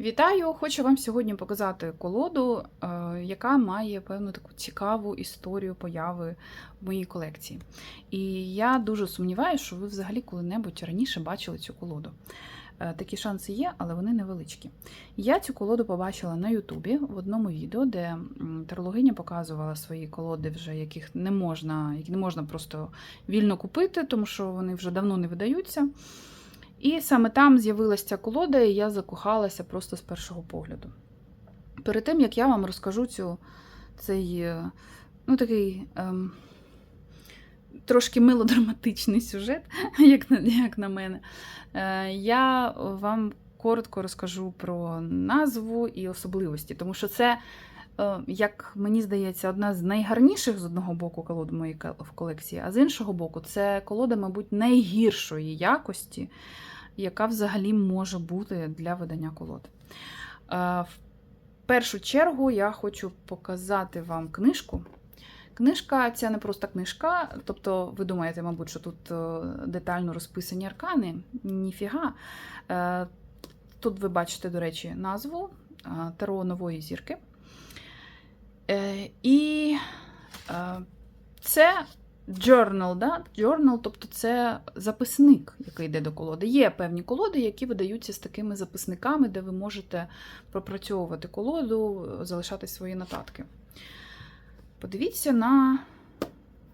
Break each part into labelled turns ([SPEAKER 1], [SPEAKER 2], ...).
[SPEAKER 1] Вітаю! Хочу вам сьогодні показати колоду, е, яка має певну таку цікаву історію появи в моїй колекції. І я дуже сумніваюся, що ви взагалі коли-небудь раніше бачили цю колоду. Е, Такі шанси є, але вони невеличкі. Я цю колоду побачила на Ютубі в одному відео, де м, тарологиня показувала свої колоди, вже яких не можна, які не можна просто вільно купити, тому що вони вже давно не видаються. І саме там з'явилася ця колода, і я закохалася просто з першого погляду. Перед тим, як я вам розкажу цю, цей е, ну, такий ем, трошки мелодраматичний сюжет, як на, як на мене, е, я вам коротко розкажу про назву і особливості, тому що це. е, Як мені здається, одна з найгарніших з одного боку колод ко- в колекції, а з іншого боку, це колода, мабуть, найгіршої якості, яка взагалі може бути для видання колод. Е, В першу чергу я хочу показати вам книжку. Книжка ця не просто книжка, тобто ви думаєте, мабуть, що тут е, детально розписані аркани. Ніфіга. Е, Тут ви бачите, до речі, назву Таро нової зірки. І це journal, да? journal, тобто це записник, який йде до колоди. Є певні колоди, які видаються з такими записниками, де ви можете пропрацьовувати колоду, залишати свої нотатки. Подивіться на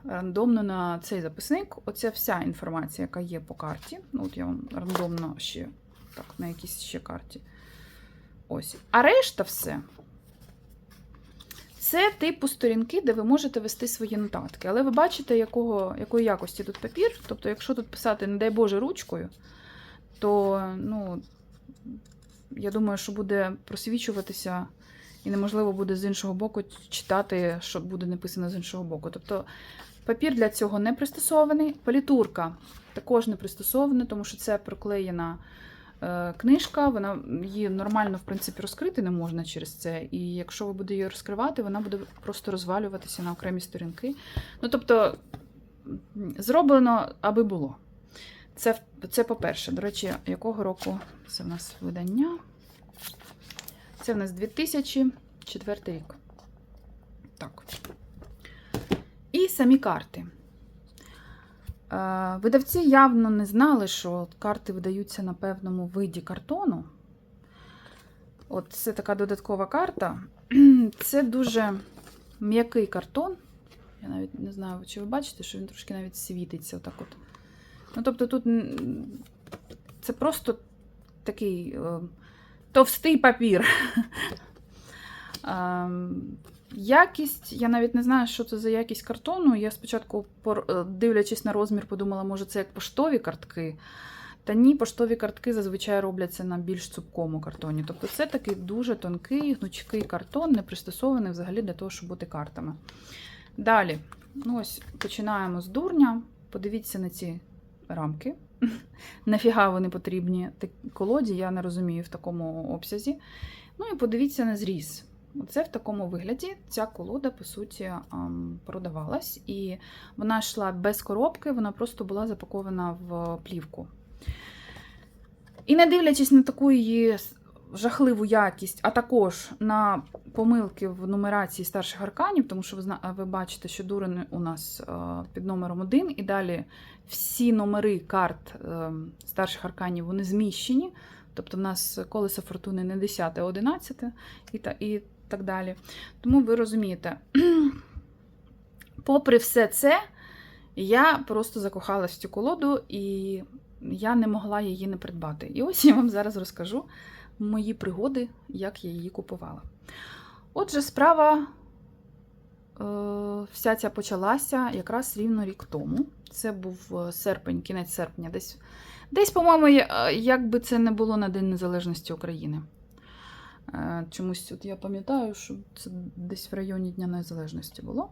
[SPEAKER 1] рандомно на цей записник. Оця вся інформація, яка є по карті. Ну, от я вам рандомно ще так, на якійсь ще карті. Ось. А решта все. Це типу сторінки, де ви можете вести свої нотатки. Але ви бачите, якого, якої якості тут папір. Тобто, якщо тут писати, не дай Боже, ручкою, то ну, я думаю, що буде просвічуватися, і неможливо буде з іншого боку читати, що буде написано з іншого боку. Тобто папір для цього не пристосований. Палітурка також не пристосована, тому що це проклеєна книжка, вона її нормально, в принципі, розкрити не можна через це. І якщо ви будете її розкривати, вона буде просто розвалюватися на окремі сторінки. Ну, тобто, зроблено, аби було. Це, це по-перше. До речі, якого року це в нас видання? Це в нас 2004 рік. Так. І самі карти. Е, Видавці явно не знали, що карти видаються на певному виді картону. От це така додаткова карта. Це дуже м'який картон. Я навіть не знаю, чи ви бачите, що він трошки навіть світиться. Отак от. Ну, тобто тут це просто такий е, товстий папір. Якість, я навіть не знаю, що це за якість картону. Я спочатку, е, дивлячись на розмір, подумала, може, це як поштові картки. Та ні, поштові картки зазвичай робляться на більш цупкому картоні. Тобто це такий дуже тонкий, гнучкий картон, не пристосований взагалі для того, щоб бути картами. Далі, ну ось починаємо з дурня. Подивіться на ці рамки. Нафіга вони потрібні Так- колоді, я не розумію в такому обсязі. Ну і подивіться на зріз. Оце в такому вигляді ця колода, по суті, продавалась, і вона йшла без коробки, вона просто була запакована в плівку. І не дивлячись на таку її жахливу якість, а також на помилки в нумерації старших арканів, тому що ви, бачите, що дурень у нас е, під номером 1, і далі всі номери карт е, старших арканів вони зміщені. Тобто в нас колесо фортуни не 10, а 11 і, та, і так далі. Тому ви розумієте, попри все це, я просто закохалась в цю колоду і я не могла її не придбати. І ось я вам зараз розкажу мої пригоди, як я її купувала. Отже, справа е, вся ця почалася якраз рівно рік тому. Це був е, серпень, кінець серпня, десь, десь по-моєму, е, як би це не було на День Незалежності України. Е, Чомусь от я пам'ятаю, що це десь в районі Дня Незалежності було.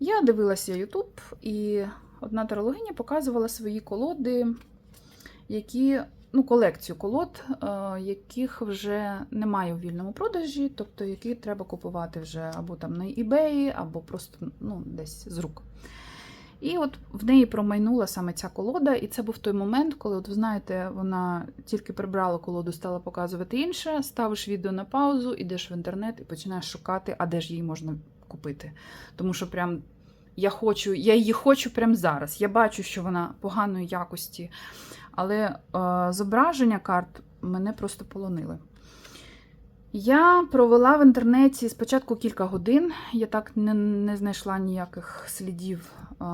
[SPEAKER 1] Я дивилася YouTube, і одна тарологиня показувала свої колоди, які, ну, колекцію колод, е, яких вже немає у вільному продажі, тобто які треба купувати вже або там на eBay, або просто ну, десь з рук. І от в неї промайнула саме ця колода, і це був той момент, коли, от ви знаєте, вона тільки прибрала колоду, стала показувати інше, ставиш відео на паузу, ідеш в інтернет і починаєш шукати, а де ж її можна купити. Тому що прям я хочу, я її хочу прямо зараз. Я бачу, що вона поганої якості, але е, зображення карт мене просто полонили. Я провела в інтернеті спочатку кілька годин. Я так не, не знайшла ніяких слідів е,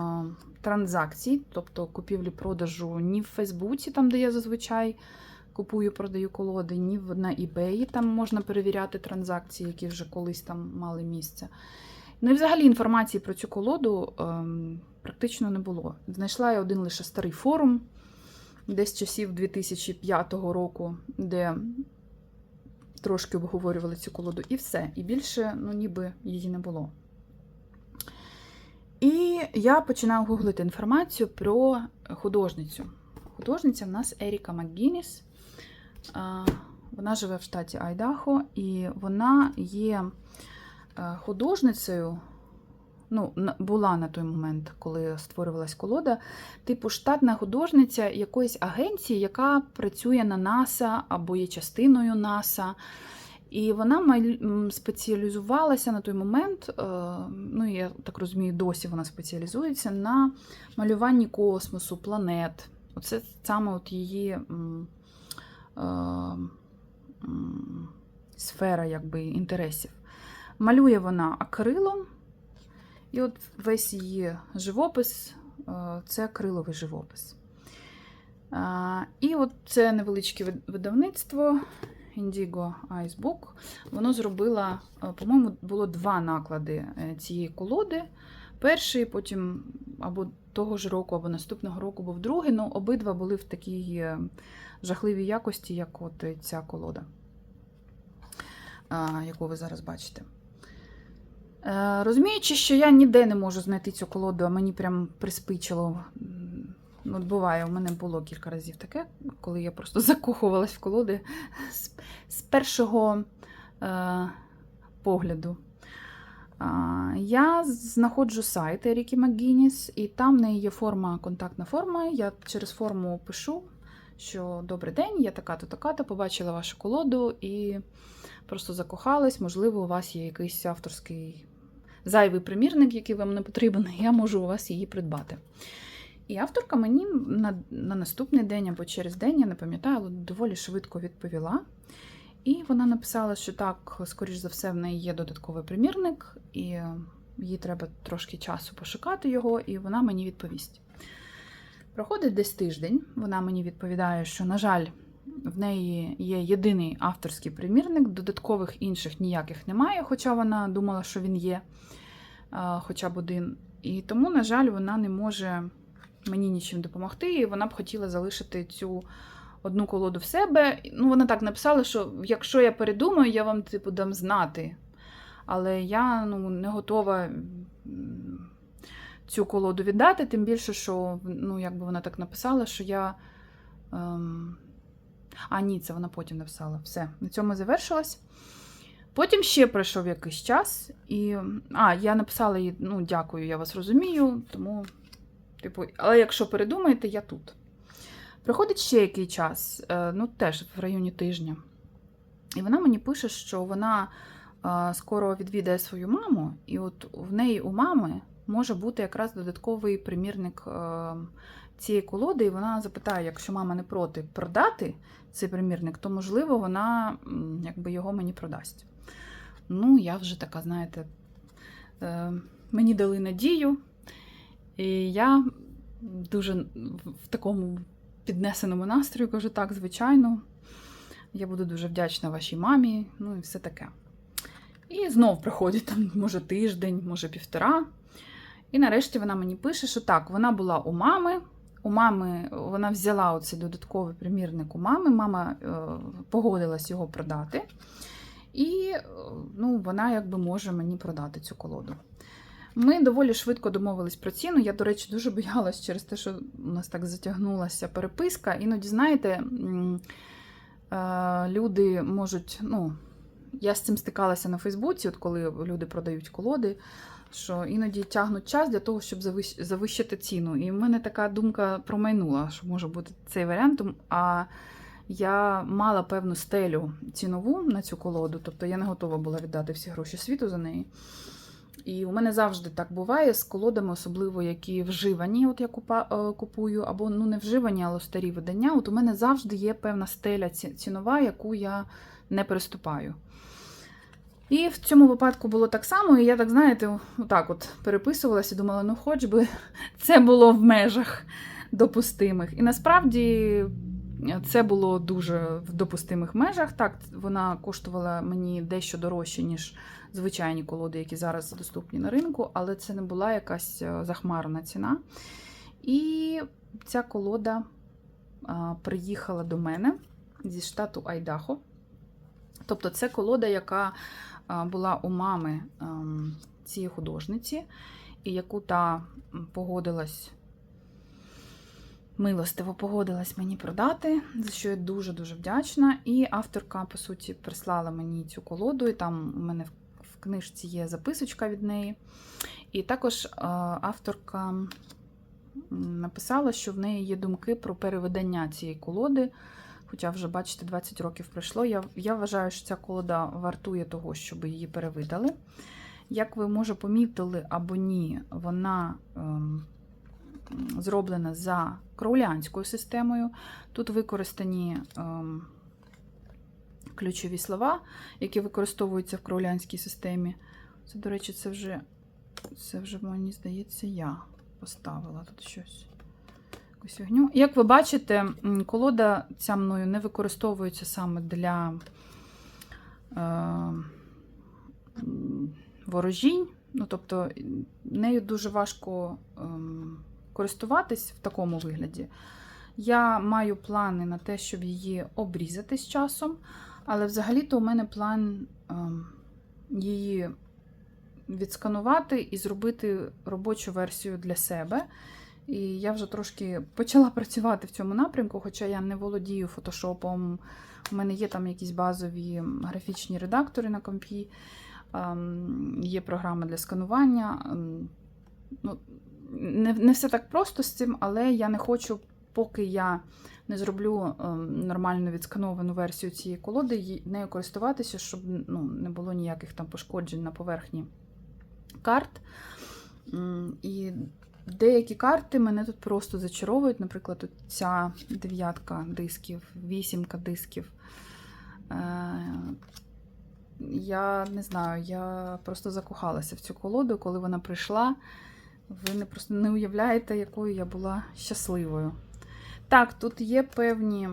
[SPEAKER 1] транзакцій, тобто купівлі-продажу ні в Фейсбуці, там, де я зазвичай купую, продаю колоди, ні на eBay, там можна перевіряти транзакції, які вже колись там мали місце. Ну і взагалі інформації про цю колоду ем, практично не було. Знайшла я один лише старий форум, десь часів 2005 року, де трошки обговорювали цю колоду, і все. І більше, ну, ніби її не було. І я починаю гуглити інформацію про художницю. Художниця в нас Еріка Макгініс. Вона живе в штаті Айдахо, і вона є е, художницею. Ну, була на той момент, коли створювалась колода, типу штатна художниця якоїсь агенції, яка працює на НАСА або є частиною НАСА. І вона спеціалізувалася на той момент, е, ну я так розумію, досі вона спеціалізується на малюванні космосу, планет. Оце саме от її е, сфера якби, інтересів. Малює вона акрилом, і от весь її живопис е, це акриловий живопис. І от це невеличке видавництво Indigo Ice Book. Воно зробило, е, по-моєму, було два наклади е, цієї колоди. Перший, потім або того ж року, або наступного року був другий. Ну, обидва були в такій жахливій якості, як от ця колода, яку ви зараз бачите. Е, Розуміючи, що я ніде не можу знайти цю колоду, а мені прям приспичило. Ну, от буває, у мене було кілька разів таке, коли я просто закохувалась в колоди з, з першого е, погляду. А, я знаходжу сайт Еріки МакГінніс, і там в неї є форма, контактна форма. Я через форму пишу, що добрий день, я така-то, така-то, побачила вашу колоду і просто закохалась. Можливо, у вас є якийсь авторський зайвий примірник, який вам не потрібен, я можу у вас її придбати. І авторка мені на, на наступний день або через день, я не пам'ятаю, але доволі швидко відповіла. І вона написала, що так, скоріш за все, в неї є додатковий примірник, і їй треба трошки часу пошукати його, і вона мені відповість. Проходить десь тиждень, вона мені відповідає, що, на жаль, в неї є єдиний авторський примірник, додаткових інших ніяких немає, хоча вона думала, що він є хоча б один. І тому, на жаль, вона не може мені нічим допомогти, і вона б хотіла залишити цю одну колоду в себе. Ну, вона так написала, що якщо я передумаю, я вам типу дам знати. Але я ну, не готова цю колоду віддати, тим більше, що ну, якби вона так написала, що я. Ем... А, ні, це вона потім написала. Все, на цьому завершилось. Потім ще пройшов якийсь час, і. А, я написала їй: ну, дякую, я вас розумію, тому, типу, але якщо передумаєте, я тут. Проходить ще який час, е, ну теж в районі тижня. І вона мені пише, що вона е, скоро відвідає свою маму, і от в неї у мами може бути якраз додатковий примірник е, цієї колоди, і вона запитає, якщо мама не проти продати цей примірник, то можливо вона якби його мені продасть. Ну, я вже така, знаєте, е, мені дали надію, і я дуже в такому піднесеному настрою кажу, так, звичайно, я буду дуже вдячна вашій мамі, ну і все таке. І знов приходить там, може, тиждень, може, півтора. І нарешті вона мені пише, що так, вона була у мами. У мами вона взяла оцей додатковий примірник у мами, мама е, погодилась його продати. І е, ну, вона якби може мені продати цю колоду. Ми доволі швидко домовились про ціну. Я, до речі, дуже боялась через те, що у нас так затягнулася переписка. Іноді, знаєте, е, люди можуть, ну, я з цим стикалася на Фейсбуці, от коли люди продають колоди, що іноді тягнуть час для того, щоб завищити ціну. І в мене така думка промайнула, що може бути цей варіант. А я мала певну стелю цінову на цю колоду, тобто я не готова була віддати всі гроші світу за неї. І у мене завжди так буває з колодами, особливо які вживані, от я е, купую, або ну не вживані, але старі видання. От у мене завжди є певна стеля ці- цінова, яку я не переступаю. І в цьому випадку було так само, і я так, знаєте, отак от переписувалася і думала, ну хоч би це було в межах допустимих. І насправді це було дуже в допустимих межах. Так, вона коштувала мені дещо дорожче, ніж звичайні колоди, які зараз доступні на ринку, але це не була якась е, захмарна ціна. І ця колода приїхала до мене зі штату Айдахо. Тобто, це колода, яка була у мами ем, цієї художниці, і яку та погодилась. Милостиво погодилась мені продати, за що я дуже-дуже вдячна. І авторка, по суті, прислала мені цю колоду, і там у мене в- в книжці є записочка від неї. І також е, авторка написала, що в неї є думки про переведення цієї колоди. Хоча вже, бачите, 20 років пройшло. Я, я вважаю, що ця колода вартує того, щоб її перевидали. Як ви може помітили або ні, вона ем, зроблена за кроулянською системою. Тут використані ем, ключові слова, які використовуються в кроулянській системі. Це, до речі, це вже, це вже, мені здається, я поставила тут щось. Якусь фігню. Як ви бачите, колода ця мною не використовується саме для е, ворожінь. Ну, тобто, нею дуже важко ем, користуватись в такому вигляді. Я маю плани на те, щоб її обрізати з часом, але взагалі-то у мене план ем, її відсканувати і зробити робочу версію для себе. І я вже трошки почала працювати в цьому напрямку, хоча я не володію фотошопом. У мене є там якісь базові графічні редактори на компі, ем, є програма для сканування. Ем, Ну, не, не все так просто з цим, але я не хочу, поки я не зроблю ем, нормально відскановану версію цієї колоди, нею користуватися, щоб ну, не було ніяких там пошкоджень на поверхні карт. І деякі карти мене тут просто зачаровують. Наприклад, ця дев'ятка дисків, вісімка дисків. Е, Я не знаю, я просто закохалася в цю колоду, коли вона прийшла. Ви не просто не уявляєте, якою я була щасливою. Так, тут є певні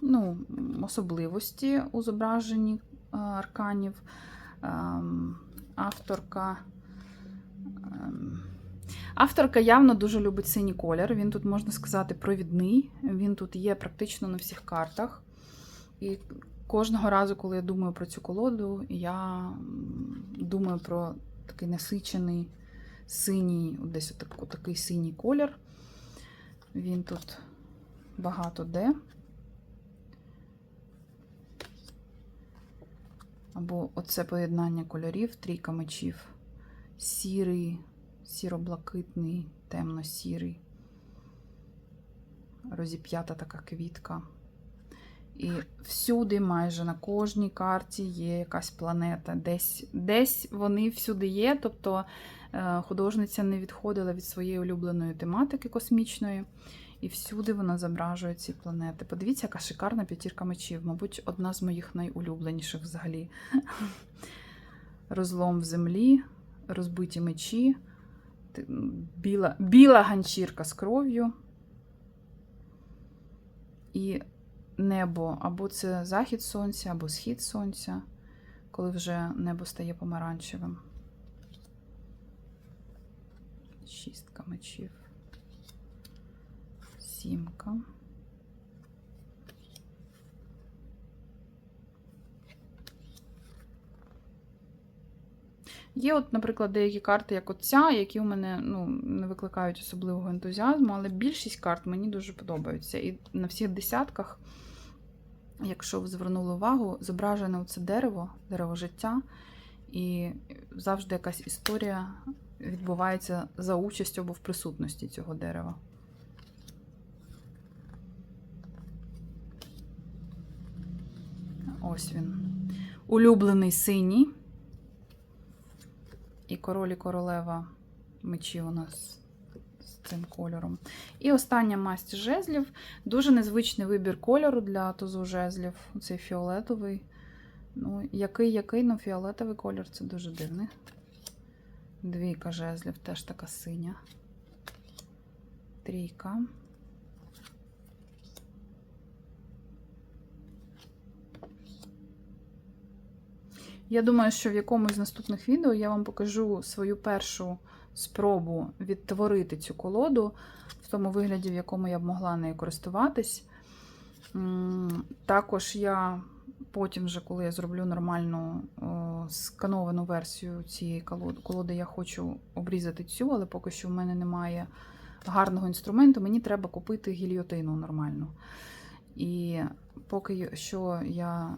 [SPEAKER 1] ну, особливості у зображенні е, арканів. Ем, Авторка. Авторка явно дуже любить синій колір. Він тут, можна сказати, провідний. Він тут є практично на всіх картах. І кожного разу, коли я думаю про цю колоду, я думаю про такий насичений синій, десь такий синій колір. Він тут багато де. Або оце поєднання кольорів, трійка мечів. Сірий, сіро-блакитний, темно-сірий. Розіп'ята така квітка. І всюди, майже на кожній карті є якась планета. Десь, десь вони всюди є. Тобто е, художниця не відходила від своєї улюбленої тематики космічної. І всюди вона зображує ці планети. Подивіться, яка шикарна п'ятірка мечів. Мабуть, одна з моїх найулюбленіших взагалі. Розлом в землі, розбиті мечі, біла, біла ганчірка з кров'ю. І небо або це захід сонця, або схід сонця, коли вже небо стає помаранчевим. Шістка мечів. Сімка. Є, от, наприклад, деякі карти, як от ця, які у мене ну, не викликають особливого ентузіазму, але більшість карт мені дуже подобаються. І на всіх десятках якщо ви звернули увагу, зображене це дерево, дерево життя, і завжди якась історія відбувається за участю або в присутності цього дерева. Ось він. Улюблений синій. І король і королева мечі у нас з цим кольором. І остання масть жезлів. Дуже незвичний вибір кольору для тузу жезлів. Цей фіолетовий. Ну, який, який, ну фіолетовий колір це дуже дивний. Двійка жезлів теж така синя. Трійка. Я думаю, що в якомусь з наступних відео я вам покажу свою першу спробу відтворити цю колоду в тому вигляді, в якому я б могла нею користуватись. Також я потім, вже, коли я зроблю нормальну скановану версію цієї колоди, я хочу обрізати цю, але поки що в мене немає гарного інструменту, мені треба купити гільйотину нормальну. І поки що я,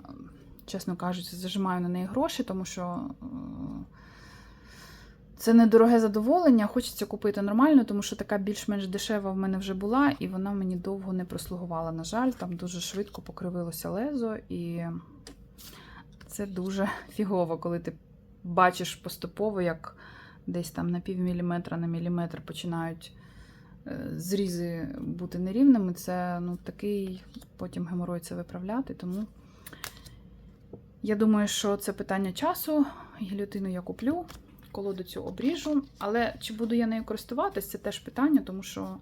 [SPEAKER 1] чесно кажучи, зажимаю на неї гроші, тому що е, це недороге задоволення. Хочеться купити нормально, тому що така більш-менш дешева в мене вже була, і вона мені довго не прослугувала. На жаль, там дуже швидко покривилося лезо, і це дуже фігово, коли ти бачиш поступово, як десь там на пів міліметра на міліметр починають е, зрізи бути нерівними. Це ну, такий потім геморой це виправляти. Тому я думаю, що це питання часу. Гільотину я куплю колоду цю обріжу. Але чи буду я нею користуватись, це теж питання, тому що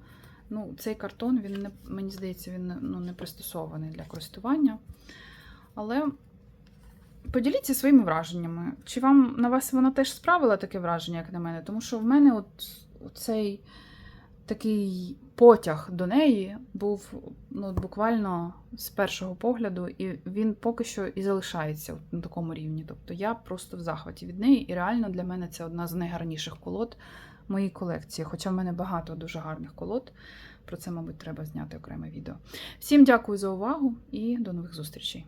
[SPEAKER 1] ну, цей картон, він не, мені здається, він ну, не пристосований для користування. Але поділіться своїми враженнями. Чи вам на вас вона теж справила таке враження, як на мене? Тому що в мене от цей такий потяг до неї був ну, буквально з першого погляду, і він поки що і залишається на такому рівні. Тобто я просто в захваті від неї, і реально для мене це одна з найгарніших колод моєї колекції. Хоча в мене багато дуже гарних колод. Про це, мабуть, треба зняти окреме відео. Всім дякую за увагу і до нових зустрічей!